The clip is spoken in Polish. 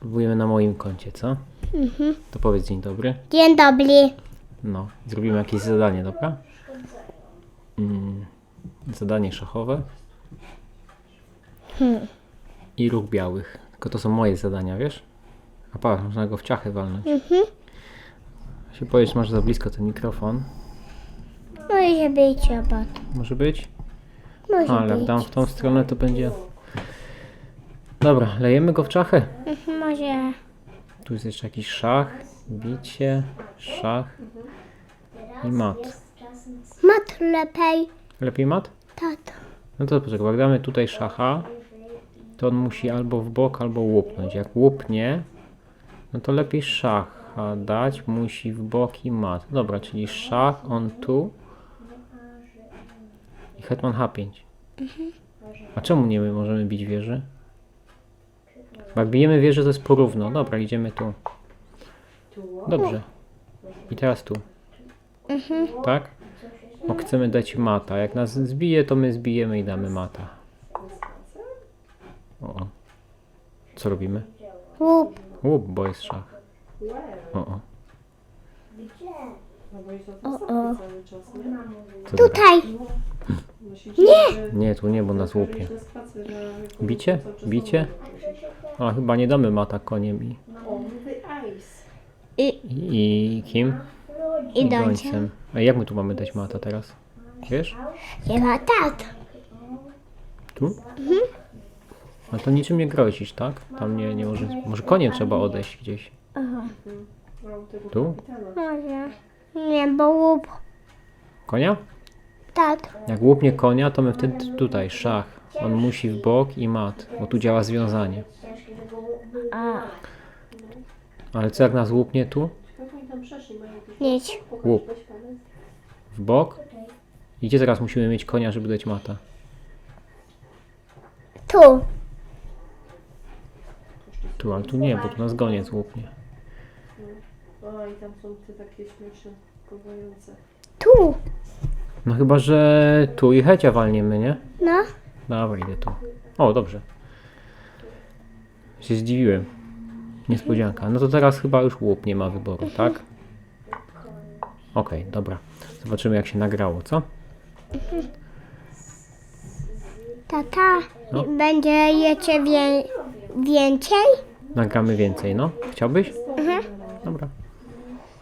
Spróbujemy na moim koncie, co? Mhm. To powiedz dzień dobry. Dzień dobry. No, zrobimy jakieś zadanie, dobra? Mm, zadanie szachowe. Hmm. I ruch białych. Tylko to są moje zadania, wiesz? A patrz, można go w ciachy walnąć. Mhm. Się powiesz, masz za blisko ten mikrofon. Może być robot. Może być? Może Ale być. dam w tą stronę, to będzie... Dobra, lejemy go w czachy. Mhm, Może. Tu jest jeszcze jakiś szach, bicie, szach i mat. Mat lepiej. Lepiej mat? Tato. No to poczekaj, jak damy tutaj szacha, to on musi albo w bok, albo łupnąć. Jak łupnie, no to lepiej szacha dać, musi w bok i mat. Dobra, czyli szach, on tu i hetman H5. A czemu nie my możemy bić wieży? Jak bijemy wieżę, to jest porówno. Dobra, idziemy tu. Dobrze. I teraz tu. Tak? Bo chcemy dać mata. Jak nas zbije, to my zbijemy i damy mata. O. o. Co robimy? Łup. Łup, bo jest szach. O, o. O, o. Co to Tutaj. Nie! Nie, tu nie, bo nas łupie. Bicie? Bicie? A, chyba nie damy mata koniem i, I, i, i kim? i gońcem. A jak my tu mamy dać mata teraz? Wiesz? Chyba tato. Tu? A to niczym nie grozisz, tak? Tam nie, nie może... Może koniem trzeba odejść gdzieś. Aha. Tu? Może. Nie, bo łup. Konia? Tato. Jak łupnie konia, to my wtedy tutaj, szach. On musi w bok i mat, bo tu działa związanie. A. Ale co jak nas łupnie tu? Nic. Łup. W bok. I gdzie teraz musimy mieć konia, żeby dać mata? Tu. Tu, ale tu nie, bo tu nas goniec łupnie. O, i tam są te takie śmieszne, pływające. Tu. No chyba, że tu i hecia walniemy, nie? No. Dobra, idę tu. O, dobrze. Się zdziwiłem. Niespodzianka. No to teraz chyba już łup nie ma wyboru, tak? Okej, dobra. Zobaczymy jak się nagrało, co? Tata. No. Będzie jeszcze wie, więcej? Nagramy więcej, no? Chciałbyś? Mhm. Dobra.